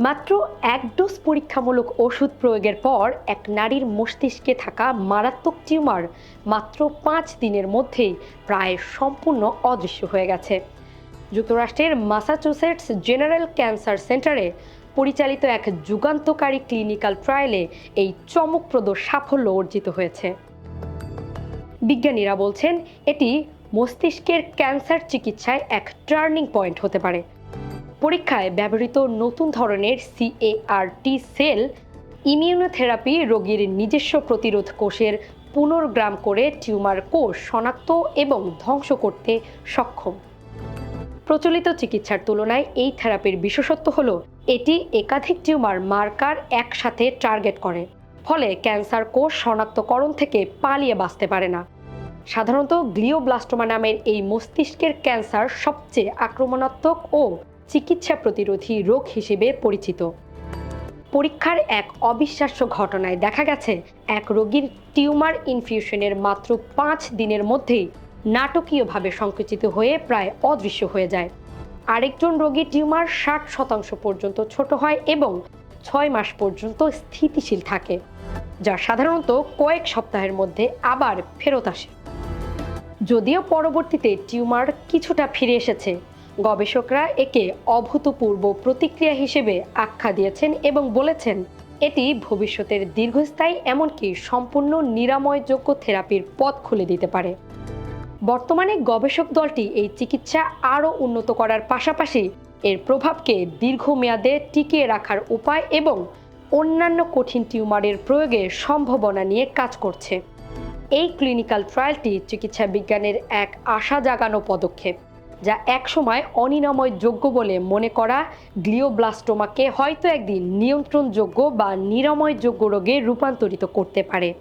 মাত্র এক ডোজ পরীক্ষামূলক ওষুধ প্রয়োগের পর এক নারীর মস্তিষ্কে থাকা মারাত্মক টিউমার মাত্র পাঁচ দিনের মধ্যেই প্রায় সম্পূর্ণ অদৃশ্য হয়ে গেছে। যুক্তরাষ্ট্রের মাসাচুসেটস জেনারেল ক্যান্সার সেন্টারে পরিচালিত এক যুগান্তকারী ক্লিনিক্যাল ট্রায়ালে এই চমকপ্রদ সাফল্য অর্জিত হয়েছে। বিজ্ঞানীরা বলছেন, এটি মস্তিষ্কের ক্যান্সার চিকিৎসায় এক টার্নিং পয়েন্ট হতে পারে। পরীক্ষায় ব্যবহৃত নতুন ধরনের সিএআরটি সেল ইমিউনোথেরাপি রোগীর নিজস্ব প্রতিরোধ কোষের পুনর্গ্রাম করে টিউমার কোষ শনাক্ত এবং ধ্বংস করতে সক্ষম। প্রচলিত চিকিৎসার তুলনায় এই থেরাপির বিশেষত্ব হল, এটি একাধিক টিউমার মার্কার একসাথে টার্গেট করে, ফলে ক্যান্সার কোষ শনাক্তকরণ থেকে পালিয়ে বাঁচতে পারে না। সাধারণত গ্লিওব্লাস্টোমা নামের এই মস্তিষ্কের ক্যান্সার সবচেয়ে আক্রমণাত্মক ও চিকিৎসা প্রতিরোধী রোগ হিসেবে পরিচিত। পরীক্ষার এক অবিশ্বাস্য ঘটনায় দেখা গেছে, এক রোগীর টিউমার ইনফিউশনের মাত্র পাঁচ দিনের মধ্যেই নাটকীয়ভাবে সংকুচিত হয়ে প্রায় অদৃশ্য হয়ে যায়। আরেকজন রোগীর টিউমার ষাট শতাংশ পর্যন্ত ছোট হয় এবং ছয় মাস পর্যন্ত স্থিতিশীল থাকে, যা সাধারণত কয়েক সপ্তাহের মধ্যে আবার ফেরত আসে। যদিও পরবর্তীতে টিউমার কিছুটা ফিরে এসেছে গবেষকরা একে অভূতপূর্ব প্রতিক্রিয়া হিসেবে আখ্যা দিয়েছেন এবং বলেছেন, এটি ভবিষ্যতের দীর্ঘস্থায়ী এমনকি সম্পূর্ণ নিরাময়যোগ্য থেরাপির পথ খুলে দিতে পারে। বর্তমানে গবেষক দলটি এই চিকিৎসা আরও উন্নত করার পাশাপাশি এর প্রভাবকে দীর্ঘমেয়াদে টিকিয়ে রাখার উপায় এবং অন্যান্য কঠিন টিউমারের প্রয়োগে সম্ভাবনা নিয়ে কাজ করছে। এই ক্লিনিক্যাল ট্রায়ালটি চিকিৎসা বিজ্ঞানের এক আশা জাগানো পদক্ষেপ। যা একসময় অনিরাময় যোগ্য বলে মনে করা গ্লিওব্লাস্টোমাকে হয়তো একদিন নিয়ন্ত্রণযোগ্য বা নিরাময়যোগ্য রোগে রূপান্তরিত করতে পারে।